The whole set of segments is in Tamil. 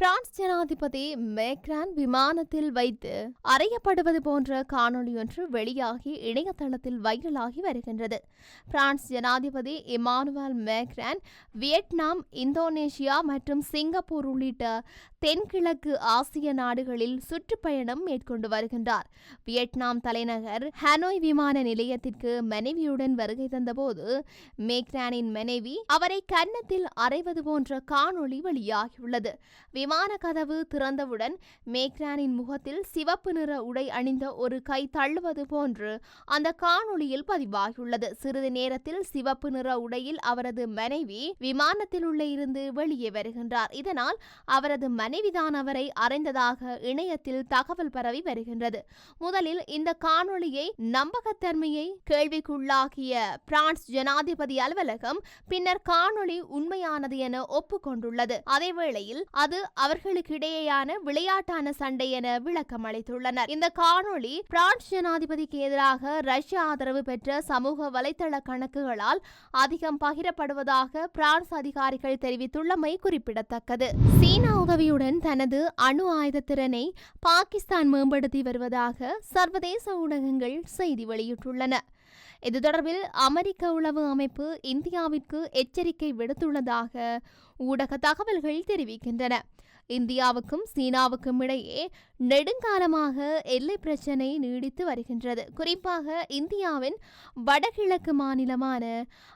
பிரான்ஸ் ஜனாதிபதி மேக்ரான் விமானத்தில் வைத்து அறையப்படுவது போன்ற காணொளியொன்று வெளியாகி இணையதளத்தில் வைரலாகி வருகின்றது. பிரான்ஸ் ஜனாதிபதி இமானுவேல் மேக்ரான் வியட்நாம் இந்தோனேஷியா மற்றும் சிங்கப்பூர் உள்ளிட்ட தென்கிழக்கு ஆசிய நாடுகளில் சுற்றுப்பயணம் மேற்கொண்டு வருகின்றார். வியட்நாம் தலைநகர் ஹனோய் விமான நிலையத்திற்கு மனைவியுடன் வருகை தந்தபோது மேக்ரானின் மனைவி அவரை கன்னத்தில் அறைவது போன்ற காணொளி வெளியாகியுள்ளது. விமான கதவு திறந்தவுடன் மேக்ரானின் முகத்தில் சிவப்பு நிற உடை அணிந்த ஒரு கை தள்ளுவது போன்று அந்த காணொளியில் பதிவாகியுள்ளது. சிறிது நேரத்தில் சிவப்பு நிற உடையில் அவரது மனைவி விமானத்தில் உள்ள இருந்து வெளியே வருகின்றார். இதனால் அவரது மனைவிதான் அவரை அறைந்ததாக இணையத்தில் தகவல் பரவி வருகின்றது. முதலில் இந்த காணொளியை நம்பகத்தன்மையை கேள்விக்குள்ளாக்கிய பிரான்ஸ் ஜனாதிபதி அலுவலகம் பின்னர் காணொளி உண்மையானது என ஒப்புக்கொண்டுள்ளது. அதேவேளையில் அது அவர்களுக்கிடையேயான விளையாட்டான சண்டை என விளக்கம் அளித்துள்ளனர். இந்த காணொளி பிரான்ஸ் ஜனாதிபதிக்கு எதிராக ரஷ்ய ஆதரவு பெற்ற சமூக வலைதள கணக்குகளால் அதிகம் பகிரப்படுவதாக பிரான்ஸ் அதிகாரிகள் தெரிவித்துள்ளமை குறிப்பிடத்தக்கது. சீனா உதவியுடன் தனது அணு ஆயுத திறனை பாகிஸ்தான் மேம்படுத்தி வருவதாக சர்வதேச ஊடகங்கள் செய்தி வெளியிட்டுள்ளன. இது தொடர்பில் அமெரிக்க உளவு அமைப்பு இந்தியாவிற்கு எச்சரிக்கை விடுத்துள்ளதாக ஊடக தகவல்கள் தெரிவிக்கின்றன. இந்தியாவுக்கும் சீனாவுக்கும் இடையே நெடுங்காலமாக எல்லை பிரச்சினை நீடித்து வருகின்றது. குறிப்பாக இந்தியாவின் வடகிழக்கு மாநிலமான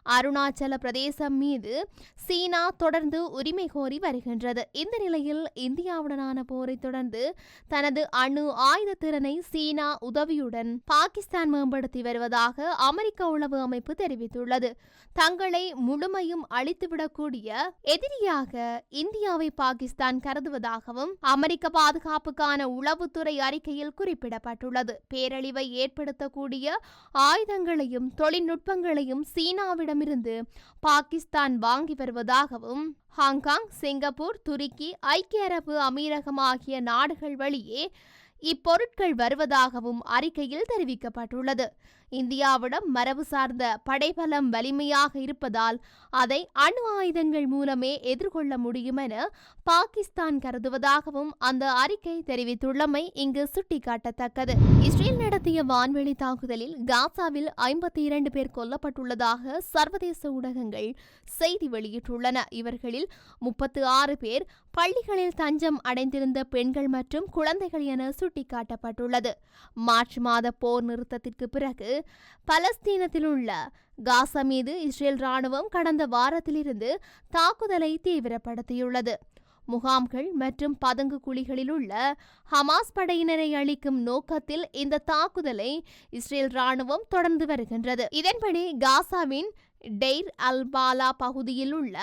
அருணாச்சல பிரதேசம் மீது சீனா தொடர்ந்து உரிமை கோரி வருகின்றது. இந்த நிலையில் இந்தியாவுடனான போரை தொடர்ந்து தனது அணு ஆயுத திறனை சீனா உதவியுடன் பாகிஸ்தான் மேம்படுத்தி வருவதாக அமெரிக்க உளவு அமைப்பு தெரிவித்துள்ளது. தங்களை முழுமையும் அழித்துவிடக்கூடிய எதிரியாக இந்தியாவை பாகிஸ்தான் கருதுவதாகவும் அமெரிக்க பாதுகாப்புக்கான உளவுத்துறை அறிக்கையில் குறிப்பிடப்பட்டுள்ளது. பேரழிவை ஏற்படுத்தக்கூடிய ஆயுதங்களையும் தொழில்நுட்பங்களையும் சீனாவிடமிருந்து பாகிஸ்தான் வாங்கி வருவதாகவும் ஹாங்காங் சிங்கப்பூர் துருக்கி ஐக்கிய அரபு அமீரகம் ஆகிய நாடுகள் வழியே இப்பொருட்கள் வருவதாகவும் அறிக்கையில் தெரிவிக்கப்பட்டுள்ளது. இந்தியாவிடம் மரபு சார்ந்த படைபலம் வலிமையாக இருப்பதால் அதை அணு ஆயுதங்கள் மூலமே எதிர்கொள்ள முடியும் என பாகிஸ்தான் கருதுவதாகவும் அந்த அறிக்கை தெரிவித்துள்ளமை இங்கு சுட்டிக்காட்டத்தக்கது. இஸ்ரேல் நடத்திய வான்வெளி தாக்குதலில் காசாவில் ஐம்பத்தி இரண்டு பேர் கொல்லப்பட்டுள்ளதாக சர்வதேச ஊடகங்கள் செய்தி வெளியிட்டுள்ளன. இவர்களில் முப்பத்து ஆறு பேர் பள்ளிகளில் தஞ்சம் அடைந்திருந்த பெண்கள் மற்றும் குழந்தைகள் என சுட்டிக்காட்டப்பட்டுள்ளது. மார்ச் மாத போர் நிறுத்தத்திற்கு பிறகு பலஸ்தீனத்தில் உள்ள காசா மீது இஸ்ரேல் ராணுவம் கடந்த வாரத்திலிருந்து தாக்குதலை தீவிரப்படுத்தியுள்ளது. முகாம்கள் மற்றும் பதுங்கு குழிகளில் உள்ள ஹமாஸ் படையினரை அளிக்கும் நோக்கத்தில் இந்த தாக்குதலை இஸ்ரேல் ராணுவம் தொடர்ந்து வருகின்றது. இதன்படி காசாவின் டெய்ர் அல்பாலா பகுதியில் உள்ள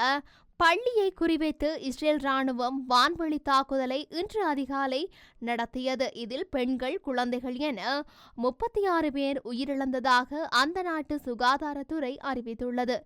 பள்ளியை குறிவைத்து இஸ்ரேல் ராணுவம் வான்வழி தாக்குதலை இன்று அதிகாலை நடத்தியது. இதில் பெண்கள் குழந்தைகள் என முப்பத்தி ஆறு பேர் உயிரிழந்ததாக அந்த நாட்டு சுகாதாரத்துறை அறிவித்துள்ளது.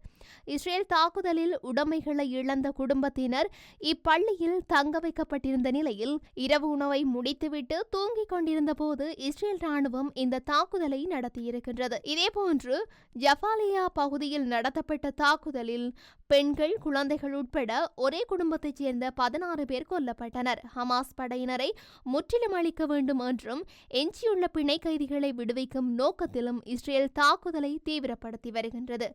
இஸ்ரேல் தாக்குதலில் உடைமைகளை இழந்த குடும்பத்தினர் இப்பள்ளியில் தங்க வைக்கப்பட்டிருந்த நிலையில் இரவு உணவை முடித்துவிட்டு தூங்கிக் கொண்டிருந்த போது இஸ்ரேல் ராணுவம் இந்த தாக்குதலை நடத்தியிருக்கின்றது. இதேபோன்று ஜஃபாலியா பகுதியில் நடத்தப்பட்ட தாக்குதலில் பெண்கள் குழந்தைகளுடன் உட்பட ஒரே குடும்பத்தைச் சேர்ந்த பதினாறு பேர் கொல்லப்பட்டனர். ஹமாஸ் படையினரை முற்றிலும் அளிக்க வேண்டும் என்றும் எஞ்சியுள்ள பிணை கைதிகளை விடுவிக்கும் நோக்கத்திலும் இஸ்ரேல் தாக்குதலை தீவிரப்படுத்தி வருகின்றது.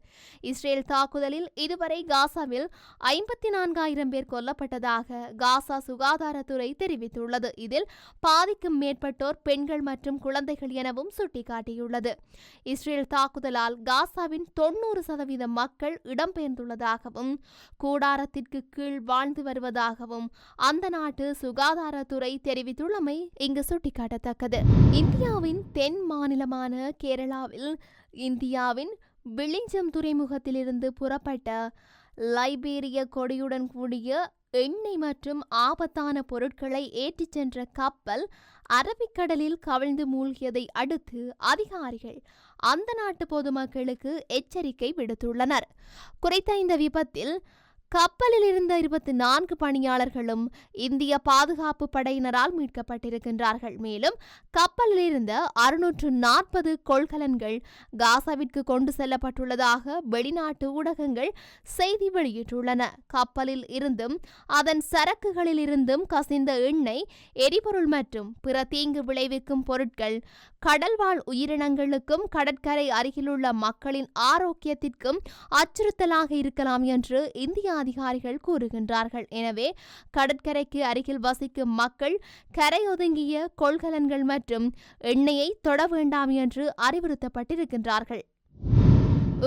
இஸ்ரேல் தாக்குதலில் இதுவரை காசாவில் ஐம்பத்தி நான்காயிரம் பேர் கொல்லப்பட்டதாக காசா சுகாதாரத்துறை தெரிவித்துள்ளது. இதில் பாதிக்கும் மேற்பட்டோர் பெண்கள் மற்றும் குழந்தைகள் எனவும் சுட்டிக்காட்டியுள்ளது. இஸ்ரேல் தாக்குதலால் காசாவின் தொன்னூறு சதவீத மக்கள் இடம்பெயர்ந்துள்ளதாகவும் கூடாரத்திற்கு கீழ் வாழ்ந்து வருவதாகவும் அந்த நாட்டு சுகாதாரத்துறை தெரிவித்துள்ளமை இங்கு சுட்டிக்காட்டத்தக்கது. இந்தியாவின் தென் மாநிலமான கேரளாவில் இந்தியாவின் விளிஞ்சம் துறைமுகத்திலிருந்து புறப்பட்ட லைபீரிய கொடியுடன் கூடிய எண்ணெய் மற்றும் ஆபத்தான பொருட்களை ஏற்றிச் சென்ற கப்பல் அரபிக்கடலில் கவிழ்ந்து மூழ்கியதை அடுத்து அதிகாரிகள் அந்த நாட்டு பொதுமக்களுக்கு எச்சரிக்கை விடுத்துள்ளனர். குறித்த இந்த விபத்தில் கப்பலில் இருந்த இருபத்தி நான்கு பணியாளர்களும் இந்திய பாதுகாப்பு படையினரால் மீட்கப்பட்டிருக்கின்றார்கள். மேலும் கப்பலில் இருந்த அறுநூற்று நாற்பது கொள்கலன்கள் காசாவிற்கு கொண்டு செல்லப்பட்டுள்ளதாக வெளிநாட்டு ஊடகங்கள் செய்தி வெளியிட்டுள்ளன. கப்பலில் இருந்தும் அதன் சரக்குகளில் இருந்தும் கசிந்த எண்ணெய் எரிபொருள் மற்றும் பிற தீங்கு விளைவிக்கும் பொருட்கள் கடல்வாழ் உயிரினங்களுக்கும் கடற்கரை அருகிலுள்ள மக்களின் ஆரோக்கியத்திற்கும் அச்சுறுத்தலாக இருக்கலாம் என்று இந்திய அதிகாரிகள் கூறுகின்றார்கள். எனவே கடற்கரைக்கு அருகில் வசிக்கும் மக்கள் கரையொதுங்கிய கொள்கலன்கள் மற்றும் எண்ணெயை தொட வேண்டாம் என்று அறிவுறுத்தப்பட்டிருக்கின்றார்கள்.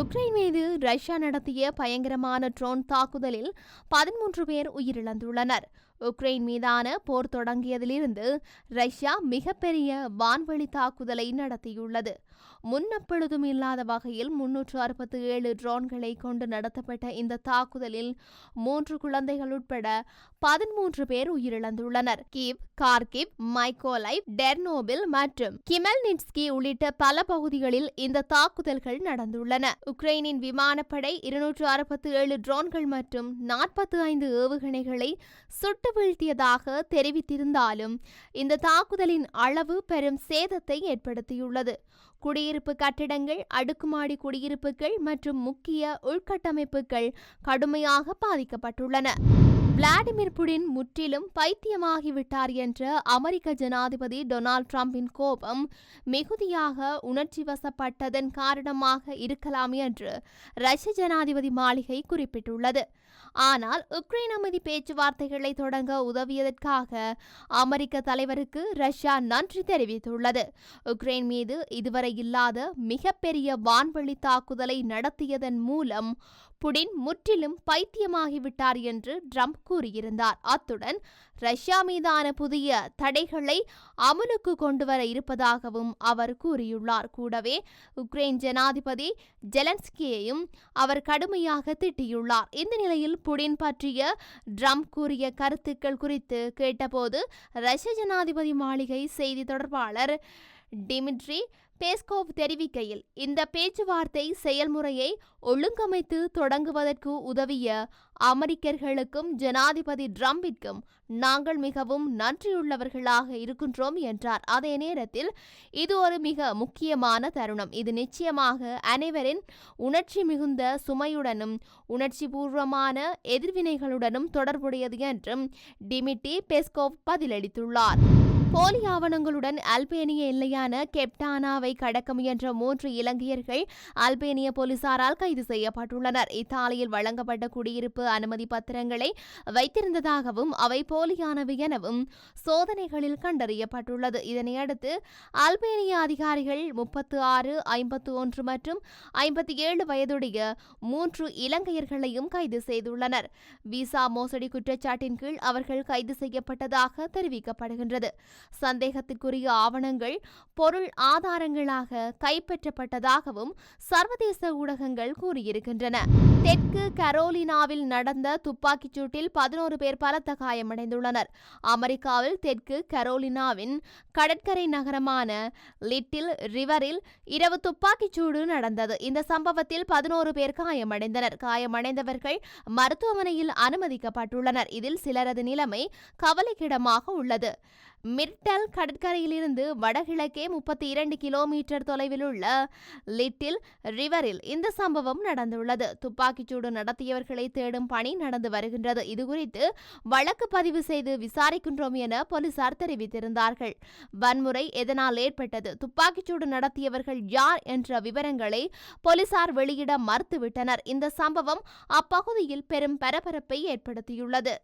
உக்ரைன் மீது ரஷ்யா நடத்திய பயங்கரமான ட்ரோன் தாக்குதலில் பதிமூன்று பேர் உயிரிழந்துள்ளனர். உக்ரைன் மீதான போர் தொடங்கியதிலிருந்து ரஷ்யா மிகப்பெரிய வான்வழி தாக்குதலை நடத்தியுள்ளது. முன்னெப்பொழுதும் இல்லாத வகையில் முன்னூற்று அறுபத்தி ஏழு ட்ரோன்களை கொண்டு நடத்தப்பட்ட இந்த தாக்குதலில் மூன்று குழந்தைகள் உட்பட பதிமூன்று பேர் உயிரிழந்துள்ளனர். கீவ் கார்கிவ் மைக்கோலைவ் டெர்னோபில் மற்றும் கிமெல்னிட்ஸ்கி உள்ளிட்ட பல பகுதிகளில் இந்த தாக்குதல்கள் நடந்துள்ளன. உக்ரைனின் விமானப்படை இருநூற்று அறுபத்தி ஏழு ட்ரோன்கள் மற்றும் நாற்பத்தி ஐந்து ஏவுகணைகளை சுட்டு வீழ்த்தியதாக தெரிவித்திருந்தாலும் இந்த தாக்குதலின் அளவு பெரும் சேதத்தை ஏற்படுத்தியுள்ளது. குடியிருப்பு கட்டிடங்கள் அடுக்குமாடி குடியிருப்புகள் மற்றும் முக்கிய உள்கட்டமைப்புகள் கடுமையாக பாதிக்கப்பட்டுள்ளன. விளாடிமிர் புடின் முற்றிலும் பைத்தியமாகிவிட்டார் என்ற அமெரிக்க ஜனாதிபதி டொனால்ட் ட்ரம்பின் கோபம் மிகுதியாக உணர்ச்சி வசப்பட்டதன் காரணமாக இருக்கலாம் என்று ரஷ்ய ஜனாதிபதி மாளிகை குறிப்பிட்டுள்ளது. ஆனால் உக்ரைன் அமைதி பேச்சுவார்த்தைகளை தொடங்க உதவியதற்காக அமெரிக்க தலைவருக்கு ரஷ்யா நன்றி தெரிவித்துள்ளது. உக்ரைன் மீது இதுவரை இல்லாத மிகப்பெரிய வான்வழி தாக்குதலை நடத்தியதன் மூலம் புடின் முற்றிலும் பைத்தியமாகிவிட்டார் என்று ட்ரம்ப் கூறியிருந்தார். அத்துடன் ரஷ்யா மீதான புதிய தடைகளை அமலுக்கு கொண்டுவர இருப்பதாகவும் அவர் கூறியுள்ளார். கூடவே உக்ரைன் ஜனாதிபதி ஜெலன்ஸ்கியையும் அவர் கடுமையாக திட்டியுள்ளார். இந்த நிலையில் புடின் பற்றிய ட்ரம்ப் கூறிய கருத்துக்கள் குறித்து கேட்டபோது ரஷ்ய ஜனாதிபதி மாளிகை செய்தி தொடர்பாளர் டிமிட்ரி பேஸ்கோவ் தெரிவிக்கையில் இந்த பேச்சுவார்த்தை செயல்முறையை ஒழுங்கமைத்து தொடங்குவதற்கு உதவிய அமெரிக்கர்களுக்கும் ஜனாதிபதி ட்ரம்பிற்கும் நாங்கள் மிகவும் நன்றியுள்ளவர்களாக இருக்கின்றோம் என்றார். அதே நேரத்தில் இது ஒரு மிக முக்கியமான தருணம். இது நிச்சயமாக அனைவரின் உணர்ச்சி மிகுந்த சுமையுடனும் உணர்ச்சி பூர்வமான எதிர்வினைகளுடனும் தொடர்புடையது என்றும் டிமிட்டி பெஸ்கோவ் பதிலளித்துள்ளார். போலி ஆவணங்களுடன் அல்பேனிய எல்லையான கெப்டானாவை கடக்க முயன்ற மூன்று இலங்கையர்கள் அல்பேனிய போலீசாரால் கைது செய்யப்பட்டுள்ளனர். இத்தாலியில் வழங்கப்பட்ட குடியிருப்பு அனுமதி பத்திரங்களை வைத்திருந்ததாகவும் அவை போலியானவை எனவும் சோதனைகளில் கண்டறியப்பட்டுள்ளது. இதனையடுத்து அல்பேனிய அதிகாரிகள் முப்பத்து ஆறு ஐம்பத்து ஒன்று மற்றும் ஐம்பத்தி ஏழு வயதுடைய மூன்று இலங்கையர்களையும் கைது செய்துள்ளனர். விசா மோசடி குற்றச்சாட்டின் கீழ் அவர்கள் கைது செய்யப்பட்டதாக தெரிவிக்கப்படுகின்றது. சந்தேகத்திற்குரிய ஆவணங்கள் பொருள் ஆதாரங்களாக கைப்பற்றப்பட்டதாகவும் சர்வதேச ஊடகங்கள் கூறியிருக்கின்றன. தெற்கு கரோலினாவில் நடந்த துப்பாக்கிச் சூட்டில் பதினோரு பேர் பலத்த காயமடைந்துள்ளனர். அமெரிக்காவில் தெற்கு கரோலினாவின் கடற்கரை நகரமான லிட்டில் ரிவரில் இரவு துப்பாக்கிச் சூடு நடந்தது. இந்த சம்பவத்தில் பதினோரு பேர் காயமடைந்தனர். காயமடைந்தவர்கள் மருத்துவமனையில் அனுமதிக்கப்பட்டுள்ளனர். இதில் சிலரது நிலைமை கவலைக்கிடமாக உள்ளது. மிர்டல் கடற்கரையிலிருந்து வடகிழக்கே முப்பத்தி இரண்டு கிலோமீட்டர் தொலைவில் உள்ள லிட்டில் ரிவரில் இந்த சம்பவம் நடந்துள்ளது. துப்பாக்கிச்சூடு நடத்தியவர்களை தேடும் பணி நடந்து வருகின்றது. இதுகுறித்து வழக்கு பதிவு செய்து விசாரிக்கின்றோம் என போலீசார் தெரிவித்திருந்தார்கள். வன்முறை எதனால் ஏற்பட்டது? துப்பாக்கிச்சூடு நடத்தியவர்கள் யார் என்ற விவரங்களை போலீசார் வெளியிட மறுத்துவிட்டனர். இந்த சம்பவம் அப்பகுதியில் பெரும் பரபரப்பை ஏற்படுத்தியுள்ளது.